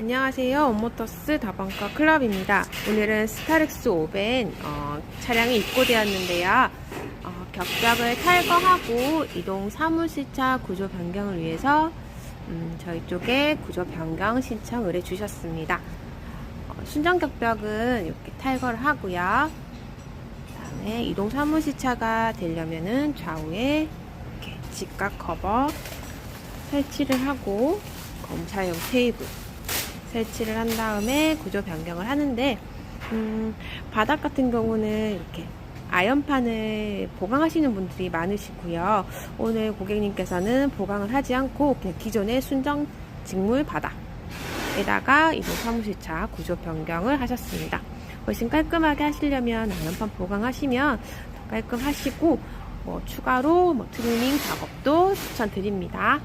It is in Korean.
안녕하세요. 온모터스 다방과 클럽입니다. 오늘은 스타렉스 5벤 어, 차량이 입고되었는데요. 어, 격벽을 탈거하고 이동 사무실차 구조 변경을 위해서 음, 저희 쪽에 구조 변경 신청을 해주셨습니다. 어, 순정 격벽은 이렇게 탈거를 하고요. 그다음에 이동 사무실차가 되려면은 좌우에 이렇게 직각 커버 설치를 하고 검사용 테이블 설치를 한 다음에 구조 변경을 하는데 음, 바닥 같은 경우는 이렇게 아연판을 보강하시는 분들이 많으시고요. 오늘 고객님께서는 보강을 하지 않고 그냥 기존의 순정 직물 바닥에다가 이동 사무실차 구조 변경을 하셨습니다. 훨씬 깔끔하게 하시려면 아연판 보강하시면 더 깔끔하시고 뭐 추가로 뭐 트리밍 작업도 추천드립니다.